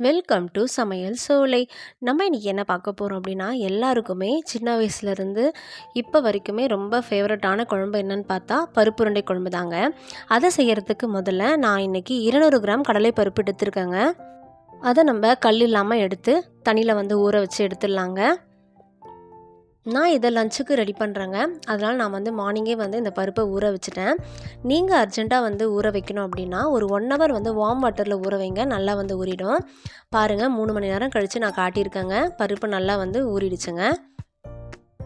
Welcome to சமையல் சோலை. நம்ம இன்றைக்கி என்ன பார்க்க போகிறோம் அப்படின்னா எல்லாருக்குமே சின்ன வயசுலேருந்து இப்போ வரைக்குமே ரொம்ப ஃபேவரட்டான குழம்பு என்னன்னு பார்த்தா பருப்பு உருண்டை குழம்பு தாங்க. அதை செய்கிறதுக்கு முதல்ல நான் இன்றைக்கி இருநூறு கிராம் கடலை பருப்பு எடுத்திருக்கேங்க. அதை நம்ம கல் இல்லாமல் எடுத்து தண்ணியில் வந்து ஊற வச்சு எடுத்துடலாங்க. நான் இதை லஞ்சுக்கு ரெடி பண்ணுறேங்க அதனால் நான் வந்து மார்னிங்கே வந்து இந்த பருப்பை ஊற வச்சுட்டேன். நீங்கள் அர்ஜெண்ட்டாக வந்து ஊற வைக்கணும் அப்படின்னா ஒரு ஒன் ஹவர் வந்து வார்ம் வாட்டரில் ஊற வைங்க. நல்லா வந்து ஊறிடும். பாருங்கள் மூணு மணி நேரம் கழித்து நான் காட்டியிருக்கேங்க. பருப்பு நல்லா வந்து ஊறிடுச்சுங்க.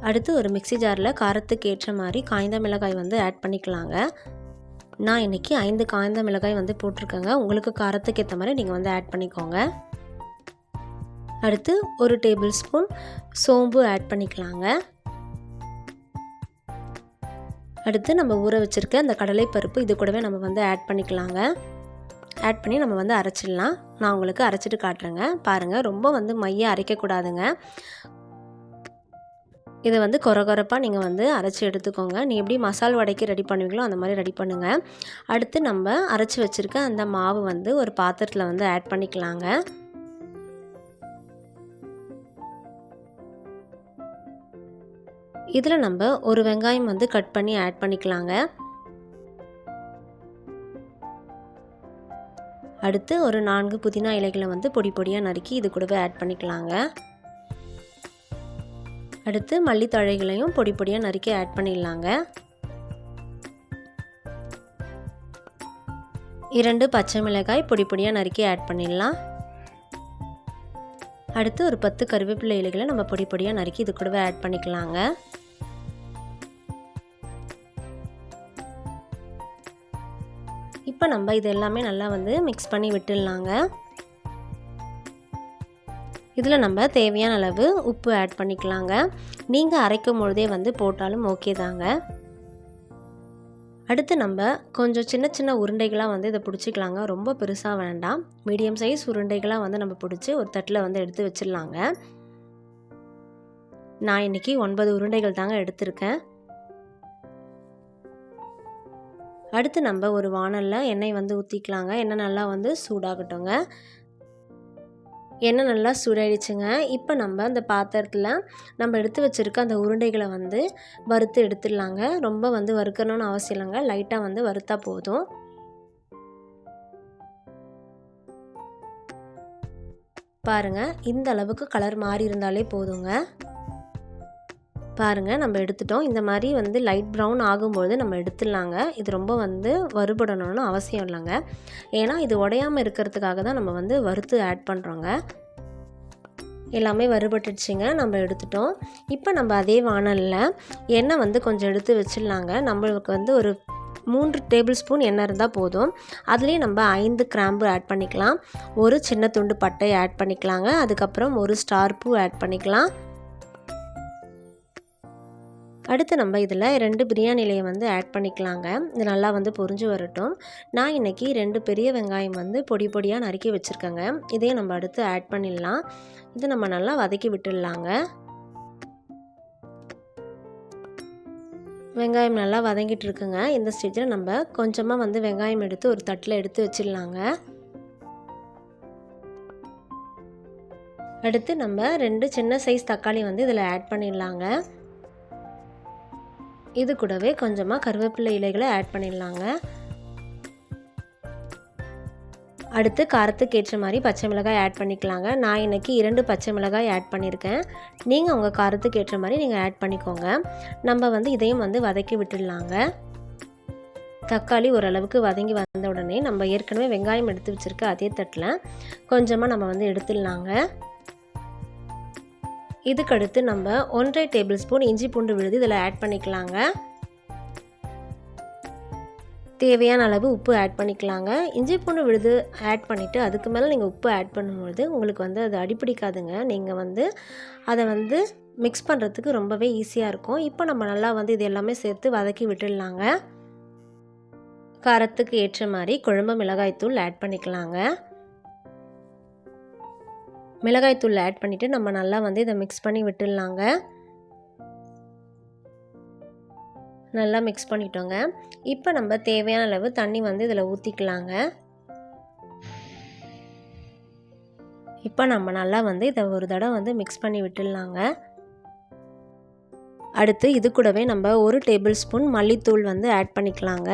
அடுத்து ஒரு மிக்சி ஜாரில் காரத்துக்கு ஏற்ற மாதிரி காய்ந்த மிளகாய் வந்து ஆட் பண்ணிக்கலாங்க. நான் இன்றைக்கி ஐந்து காய்ந்த மிளகாய் வந்து போட்டிருக்கேங்க. உங்களுக்கு காரத்துக்கு ஏற்ற மாதிரி நீங்கள் வந்து ஆட் பண்ணிக்கோங்க. அடுத்து ஒரு டேபிள் ஸ்பூன் சோம்பு ஆட் பண்ணிக்கலாங்க. அடுத்து நம்ம ஊற வச்சுருக்க அந்த கடலைப்பருப்பு இது கூடவே நம்ம வந்து ஆட் பண்ணிக்கலாங்க. ஆட் பண்ணி நம்ம வந்து அரைச்சிடலாம். நான் உங்களுக்கு அரைச்சிட்டு காட்டுறேங்க. பாருங்கள் ரொம்ப வந்து மைய அரைக்கக்கூடாதுங்க இதை வந்து கொரகொரப்பாக நீங்கள் வந்து அரைச்சி எடுத்துக்கோங்க. நீ எப்படி மசால் வடைக்கு ரெடி பண்ணுவீங்களோ அந்த மாதிரி ரெடி பண்ணுங்கள் அடுத்து நம்ம அரைச்சி வச்சுருக்க அந்த மாவு வந்து ஒரு பாத்திரத்தில் வந்து ஆட் பண்ணிக்கலாங்க. இதில் நம்ம ஒரு வெங்காயம் வந்து கட் பண்ணி ஆட் பண்ணிக்கலாங்க. அடுத்து ஒரு நான்கு புதினா இலைகளை வந்து பொடி பொடியாக நறுக்கி இது கூடவே ஆட் பண்ணிக்கலாங்க. அடுத்து மல்லித்தழைகளையும் பொடி பொடியாக நறுக்கி ஆட் பண்ணிடலாங்க. இரண்டு பச்சை மிளகாய் பொடி பொடியாக நறுக்கி ஆட் பண்ணிடலாம். அடுத்து ஒரு பத்து கருவேப்பிலை இலைகளை நம்ம பொடி பொடியாக நறுக்கி இது கூடவே ஆட் பண்ணிக்கலாங்க. இப்போ நம்ம இது எல்லாமே நல்லா வந்து மிக்ஸ் பண்ணி விட்டுடலாங்க. இதில் நம்ம தேவையான அளவு உப்பு ஆட் பண்ணிக்கலாங்க. நீங்கள் அரைக்கும் பொழுதே வந்து போட்டாலும் ஓகே தாங்க. அடுத்து நம்ம கொஞ்சம் சின்ன சின்ன உருண்டைகளாக வந்து இதை பிடிச்சிக்கலாங்க. ரொம்ப பெருசாக வேண்டாம். மீடியம் சைஸ் உருண்டைகளாக வந்து நம்ம பிடிச்சி ஒரு தட்டில் வந்து எடுத்து வச்சிடலாங்க. நான் இன்றைக்கி ஒன்பது உருண்டைகள் தாங்க எடுத்திருக்கேன். அடுத்து நம்ம ஒரு வானலில் எண்ணெய் வந்து ஊற்றிக்கலாங்க எண்ணெய் நல்லா வந்து சூடாகட்டுங்க. எண்ணெய் நல்லா சூடாயிடுச்சுங்க. இப்போ நம்ம அந்த பாத்திரத்தில் நம்ம எடுத்து வச்சுருக்க அந்த உருண்டைகளை வந்து வறுத்து எடுத்துடலாங்க. ரொம்ப வந்து வறுக்கணும்னு அவசியம் இல்லைங்க. லைட்டாக வந்து வறுத்தா போதும். பாருங்கள் இந்த அளவுக்கு கலர் மாறி இருந்தாலே போதுங்க. பாருங்கள் நம்ம எடுத்துட்டோம். இந்த மாதிரி வந்து லைட் ப்ரௌன் ஆகும்பொழுது நம்ம எடுத்துடலாங்க. இது ரொம்ப வந்து வறுபடணும்னு அவசியம் இல்லைங்க. ஏன்னா இது உடையாமல் இருக்கிறதுக்காக தான் நம்ம வந்து வறுத்து ஆட் பண்ணுறோங்க எல்லாமே வறுபட்டுடுச்சிங்க நம்ம எடுத்துட்டோம். இப்போ நம்ம அதே வானலில் எண்ணெய் வந்து கொஞ்சம் எடுத்து வச்சிடலாங்க. நம்மளுக்கு வந்து ஒரு மூன்று டேபிள் ஸ்பூன் எண்ணெய் இருந்தால் போதும். அதுலேயே நம்ம ஐந்து கிராம்பு ஆட் பண்ணிக்கலாம். ஒரு சின்ன துண்டு பட்டை ஆட் பண்ணிக்கலாங்க. அதுக்கப்புறம் ஒரு ஸ்டார் பூ ஆட் பண்ணிக்கலாம். அடுத்து நம்ம இதில் ரெண்டு பிரியாணி இலையை வந்து ஆட் பண்ணிக்கலாங்க. இது நல்லா வந்து பொறிஞ்சு வரட்டும். நான் இன்றைக்கி ரெண்டு பெரிய வெங்காயம் வந்து பொடி பொடியாக நறுக்கி வச்சுருக்கேங்க. இதையும் நம்ம அடுத்து ஆட் பண்ணிடலாம். இது நம்ம நல்லா வதக்கி விட்டுடலாங்க. வெங்காயம் நல்லா வதங்கிட்டு இருக்குங்க. இந்த ஸ்டேஜில் நம்ம கொஞ்சமாக வந்து வெங்காயம் எடுத்து ஒரு தட்டில் எடுத்து வச்சிடலாங்க. அடுத்து நம்ம ரெண்டு சின்ன சைஸ் தக்காளி வந்து இதில் ஆட் பண்ணிடலாங்க. இது கூடவே கொஞ்சமாக கருவேப்பிலை இலைகளை ஆட் பண்ணிடலாங்க. அடுத்து காரத்துக்கு ஏற்ற மாதிரி பச்சை மிளகாய் ஆட் பண்ணிக்கலாங்க. நான் இன்றைக்கி இரண்டு பச்சை மிளகாய் ஆட் பண்ணியிருக்கேன் நீங்கள் உங்கள் காரத்துக்கு ஏற்ற மாதிரி நீங்கள் ஆட் பண்ணிக்கோங்க. நம்ம வந்து இதையும் வந்து வதக்கி விட்டுடலாங்க. தக்காளி ஓரளவுக்கு வதங்கி வந்த உடனே நம்ம ஏற்கனவே வெங்காயம் எடுத்து வச்சுருக்க அதே தட்டில் கொஞ்சமாக நம்ம வந்து எடுத்துடலாங்க. இதுக்கடுத்து நம்ம ஒன்றரை டேபிள் ஸ்பூன் இஞ்சி பூண்டு விழுது இதில் ஆட் பண்ணிக்கலாங்க. தேவையான அளவு உப்பு ஆட் பண்ணிக்கலாங்க. இஞ்சி பூண்டு விழுது ஆட் பண்ணிவிட்டு அதுக்கு மேலே நீங்கள் உப்பு ஆட் பண்ணும்பொழுது உங்களுக்கு வந்து அது அடிப்பிடிக்காதுங்க நீங்கள் வந்து அதை வந்து மிக்ஸ் பண்ணுறதுக்கு ரொம்பவே ஈஸியாக இருக்கும். இப்போ நம்ம நல்லா வந்து இது எல்லாமே சேர்த்து வதக்கி விட்டுடலாங்க. காரத்துக்கு ஏற்ற மாதிரி குழம்பு மிளகாய்த்தூள் ஆட் பண்ணிக்கலாங்க. மிளகாய்த்தூள் ஆட் பண்ணிவிட்டு நம்ம நல்லா வந்து இதை மிக்ஸ் பண்ணி விட்டுடலாங்க. நல்லா மிக்ஸ் பண்ணிட்டோங்க. இப்போ நம்ம தேவையான அளவு தண்ணி வந்து இதில் ஊற்றிக்கலாங்க இப்போ நம்ம நல்லா வந்து இதை ஒரு தடவை வந்து மிக்ஸ் பண்ணி விட்டுடலாங்க. அடுத்து இது கூடவே நம்ம ஒரு டேபிள் ஸ்பூன் மல்லித்தூள் வந்து ஆட் பண்ணிக்கலாங்க.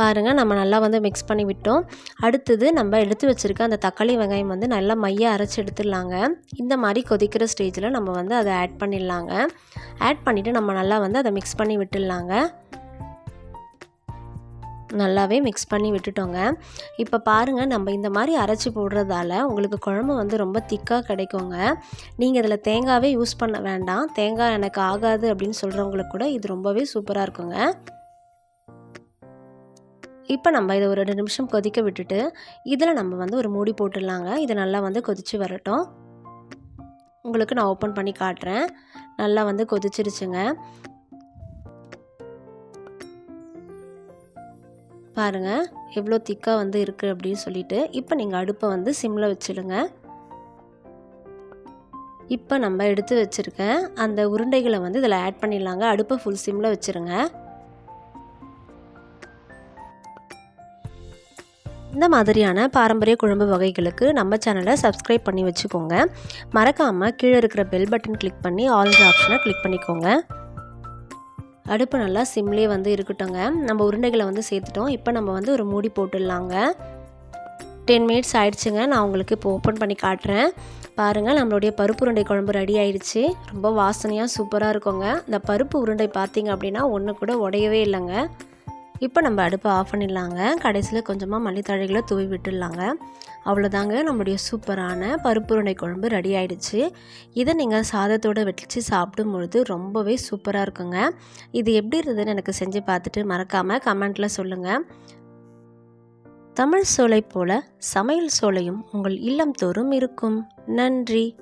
பாருங்கள் நம்ம நல்லா வந்து மிக்ஸ் பண்ணி விட்டோம். அடுத்தது நம்ம எடுத்து வச்சுருக்க அந்த தக்காளி வெங்காயம் வந்து நல்லா மைய அரைச்சி எடுத்துடலாங்க. இந்த மாதிரி கொதிக்கிற ஸ்டேஜில் நம்ம வந்து அதை ஆட் பண்ணிடலாங்க. ஆட் பண்ணிவிட்டு நம்ம நல்லா வந்து அதை மிக்ஸ் பண்ணி விட்டுடலாங்க. நல்லாவே மிக்ஸ் பண்ணி விட்டுட்டோங்க. இப்போ பாருங்கள் நம்ம இந்த மாதிரி அரைச்சி போடுறதால உங்களுக்கு குழம்பு வந்து ரொம்ப திக்காக கிடைக்குங்க. நீங்கள் இதில் தேங்காவே யூஸ் பண்ண வேண்டாம். தேங்காய் எனக்கு ஆகாது அப்படின்னு சொல்கிறவங்களுக்கு கூட இது ரொம்பவே சூப்பராக இருக்குங்க. இப்போ நம்ம இதை ஒரு ரெண்டு நிமிஷம் கொதிக்க விட்டுட்டு இதில் நம்ம வந்து ஒரு மூடி போட்டுடலாங்க. இது நல்லா வந்து கொதித்து வரட்டும். உங்களுக்கு நான் ஓப்பன் பண்ணி காட்டுறேன். நல்லா வந்து கொதிச்சிருச்சுங்க. பாருங்கள் எவ்வளோ திக்காக வந்து இருக்குது அப்படின்னு சொல்லிட்டு இப்போ நீங்கள் அடுப்பை வந்து சிம்மில் வச்சுடுங்க. இப்போ நம்ம எடுத்து வச்சுருக்க அந்த உருண்டைகளை வந்து இதில் ஆட் பண்ணிடலாங்க. அடுப்பை ஃபுல் சிம்மில் வச்சுருங்க. இந்த மாதிரியான பாரம்பரிய குழம்பு வகைகளுக்கு நம்ம சேனலை சப்ஸ்கிரைப் பண்ணி வச்சுக்கோங்க. மறக்காமல் கீழே இருக்கிற பெல் பட்டன் கிளிக் பண்ணி ஆல்ரெடி ஆப்ஷனை கிளிக் பண்ணிக்கோங்க. அடுப்பு நல்லா சிம்லே வந்து இருக்கட்டும்ங்க. நம்ம உருண்டைகளை வந்து சேர்த்துட்டோம். இப்போ நம்ம வந்து ஒரு மூடி போட்டுடலாங்க. டென் மினிட்ஸ் ஆயிடுச்சுங்க. நான் உங்களுக்கு இப்போ ஓப்பன் பண்ணி காட்டுறேன். பாருங்கள் நம்மளுடைய பருப்பு உருண்டை குழம்பு ரெடி ஆயிடுச்சு. ரொம்ப வாசனையாக சூப்பராக இருக்குங்க. இந்த பருப்பு உருண்டை பார்த்தீங்க அப்படின்னா ஒன்று கூட உடையவே இல்லைங்க. இப்போ நம்ம அடுப்பை ஆஃப் பண்ணிடலாங்க. கடைசியில் கொஞ்சமாக மல்லித்தழைகளை தூவி விட்டுடலாங்க. அவ்வளோதாங்க நம்மளுடைய சூப்பரான பருப்புருண்டை குழம்பு ரெடி ஆயிடுச்சு. இதை நீங்கள் சாதத்தோடு வச்சு சாப்பிடும் பொழுது ரொம்பவே சூப்பராக இருக்குங்க. இது எப்படி இருந்ததுன்னு எனக்கு செஞ்சு பார்த்துட்டு மறக்காமல் கமெண்ட்டில் சொல்லுங்கள் தமிழ் சோலை போல சமையல் சோலையும் உங்கள் இல்லம் தோறும் இருக்கும். நன்றி.